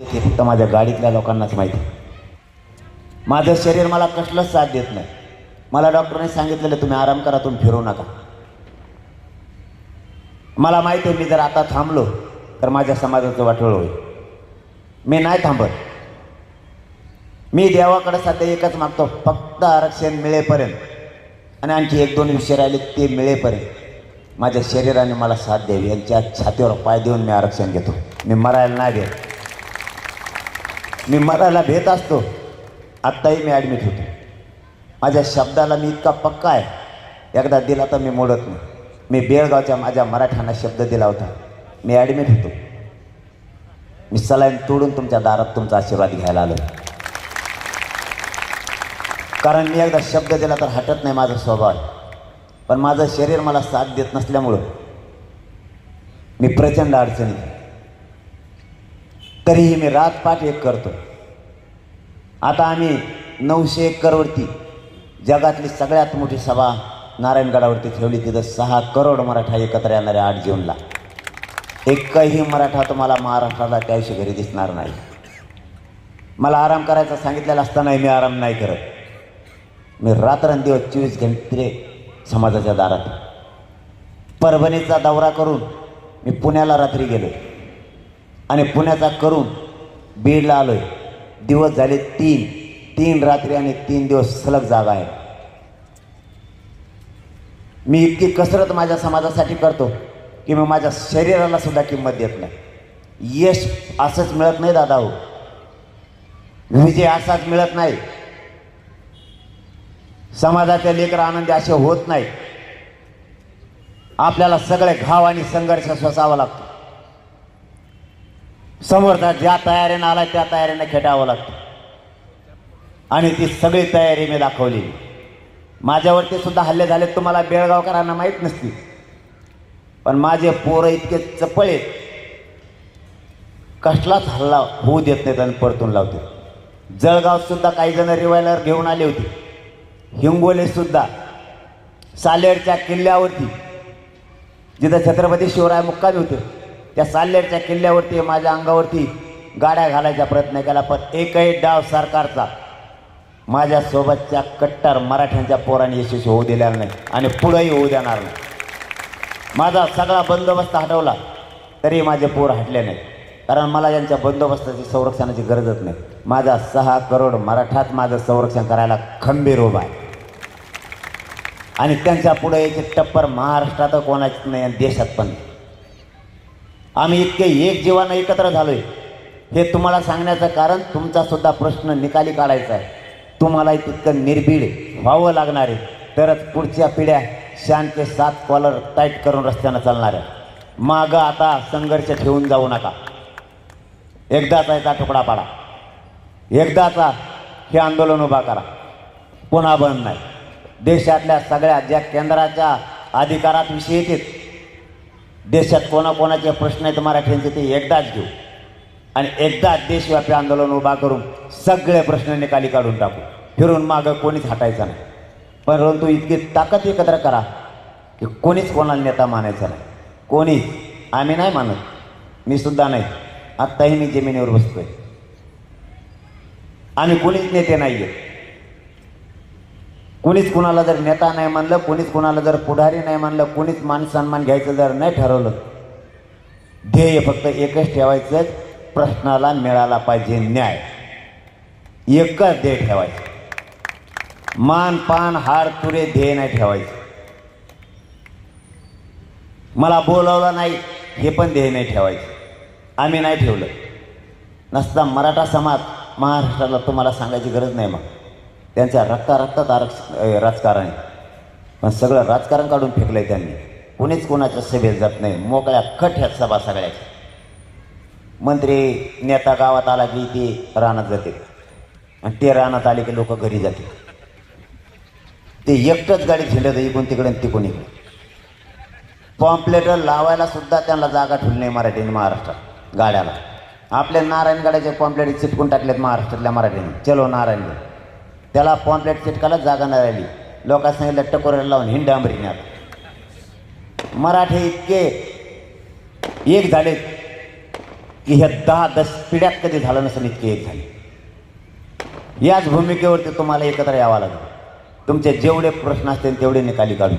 ते फक्त माझ्या गाडीतल्या लोकांनाच माहिती. माझं शरीर मला कसलंच साथ देत नाही. मला डॉक्टरने सांगितलेलं तुम्ही आराम करा तुम्ही फिरू नका. मला माहिती आहे मी जर आता थांबलो तर माझ्या समाजाचं वाटोळ होईल. मी नाही थांबत. मी देवाकडे सध्या एकच मागतो फक्त आरक्षण मिळेपर्यंत. आणि आणखी एक दोन विषय राहिले ते मिळेपर्यंत. माझ्या शरीराने मला साथ द्यावी यांच्या छातीवर पाय देऊन मी आरक्षण घेतो. मी मरायला नाही देत. मी मराला भेट असतो. आत्ताही मी ॲडमिट होतो. माझ्या शब्दाला मी इतका पक्का आहे. एकदा दिला तर मी मोडत नाही. मी बेळगावच्या माझ्या मराठ्यांना शब्द दिला होता. मी ॲडमिट होतो. मी सलाईन तोडून तुमच्या दारात तुमचा आशीर्वाद घ्यायला आलो कारण मी एकदा शब्द दिला तर हटत नाही माझा स्वभाव. पण माझं शरीर मला साथ देत नसल्यामुळं मी प्रचंड अडचणीत तरीही मी रातपाठ एक करतो. आता आम्ही नऊशे एकरवरती जगातली सगळ्यात मोठी सभा नारायणगडावरती ठेवली. तिथं सहा करोड मराठा एकत्र येणारे आठ जूनला एकही मराठा तुम्हाला महाराष्ट्राला त्याविषयी घरी दिसणार नाही. मला आराम करायचा सांगितलेला असतानाही मी आराम नाही करत. मी रात्रंदिवस चोवीस घंटे समाजाच्या दारात. परभणीचा दौरा करून मी पुण्याला रात्री गेलो. आणि पुण्याचा करून बीडला आलो आहे दिवस झाले तीन. तीन रात्री आणि तीन दिवस सलग जागा आहे. मी इतकी कसरत माझ्या समाजासाठी करतो की मी माझ्या शरीराला सुद्धा किंमत देत नाही. यश असंच मिळत नाही दादा हो. विजय असाच मिळत नाही. समाजाच्या लेकर आनंदी असे होत नाही. आपल्याला सगळे घाव आणि संघर्ष सोसावा लागतो. समोरचा ज्या तयारीनं आला त्या तयारीनं खेटावं लागतं. आणि ती सगळी तयारी मी दाखवली. माझ्यावरती सुद्धा हल्ले झाले तुम्हाला बेळगावकरांना माहीत नसतील. पण माझे पोरं इतके चपळ आहेत कसलाच हल्ला होऊ देत नाहीत आणि परतून लावते. जळगावसुद्धा काही जण रिवायलर घेऊन आले होते. हिंगोलीसुद्धा सालेडच्या किल्ल्यावरती जिथं छत्रपती शिवराय मुक्कामी होते. त्या साल्लेरच्या किल्ल्यावरती माझ्या अंगावरती गाड्या घालायचा प्रयत्न केला पण एकही डाव सरकारचा माझ्यासोबतच्या कट्टर मराठ्यांच्या पोराने यशस्वी होऊ दिलेला नाही आणि पुढंही होऊ देणार नाही. माझा सगळा बंदोबस्त हटवला तरी माझे पोर हटले नाही. कारण मला यांच्या बंदोबस्ताची संरक्षणाची गरजच नाही. माझा सहा करोड मराठात माझं संरक्षण करायला खंबीर उभा आहे. आणि त्यांच्या पुढे याची टप्पर महाराष्ट्रात कोणाचीच नाही आणि देशात पण नाही. आम्ही इतके एक जीवानं एकत्र झालोय. हे तुम्हाला सांगण्याचं कारण तुमचा सुद्धा प्रश्न निकाली काढायचा आहे. तुम्हाला तितकं निर्भीड व्हावं लागणार आहे. तरच पुढच्या पिढ्या शांत सात कॉलर टाईट करून रस्त्यानं चालणार आहे मागं आता संघर्ष ठेवून जाऊ नका. एकदाचा याचा तुकडा पाडा. एकदाचा हे आंदोलन उभा करा. पुन्हा बंद नाही. देशातल्या सगळ्या ज्या केंद्राच्या अधिकारात विषय येतील देशात कोणाकोणाचे प्रश्न आहेत मराठ्यांचे ते एकदाच घेऊ. आणि एकदाच देशव्यापी आंदोलन उभा करून सगळे प्रश्न निकाली काढून टाकू. फिरून मागं कोणीच हटायचं नाही. परंतु इतकी ताकद एकत्र करा की कोणीच कोणाला नेता मानायचा नाही. कोणीच. आम्ही नाही मानत. मी सुद्धा नाही. आत्ताही मी जमिनीवर बसतोय. आम्ही कोणीच नेते नाही आहे कोणीच कुणाला जर नेता नाही मानलं कोणीच कुणाला जर पुढारी नाही मानलं कोणीच मान सन्मान घ्यायचं जर नाही ठरवलं ध्येय फक्त एकच ठेवायचं प्रश्नाला मिळाला पाहिजे न्याय. एकच ध्येय ठेवायचं. मान पान हार तुरे ध्येय नाही ठेवायचं. मला बोलवलं नाही हे पण ध्येय नाही ठेवायचं. आम्ही नाही ठेवलं. नसता मराठा समाज महाराष्ट्राला तुम्हाला सांगायची गरज नाही मग. त्यांच्या रक्ता रक्तात आरक्ष राजकारण. आहे पण सगळं राजकारण काढून फेकलं आहे त्यांनी. कोणीच कोणाच्या सभेत जात नाही. मोकळ्या कट ह्या सभा सगळ्याच्या मंत्री नेता गावात आला की ते रानात जाते. आणि ते रानात आले की लोक घरी जाते. ते एकटंच गाडी झेंडत इकडून तिकडे तिकून तिकडून इकडे पॉम्प्लेटर लावायला सुद्धा त्यांना जागा ठेवली नाही मराठीने महाराष्ट्रात गाड्याला. आपल्या नारायणगडाचे पॉम्प्लेट चिटकून टाकलेत महाराष्ट्रातल्या मराठीने. चलो नारायणगड. त्याला पॉम्पलेट चिटकायला जागा नाही राहिली. लोकांनी सांगितलं टकोऱ्याला लावून हिंडांबरीण्यात मराठे इतके एक झाले की ह्या दहा दस पिढ्यात कधी झालं नसेल इतके एक झाले. याच भूमिकेवरती तुम्हाला एकत्र यावं लागेल. तुमचे जेवढे प्रश्न असतील तेवढे निकाली काढू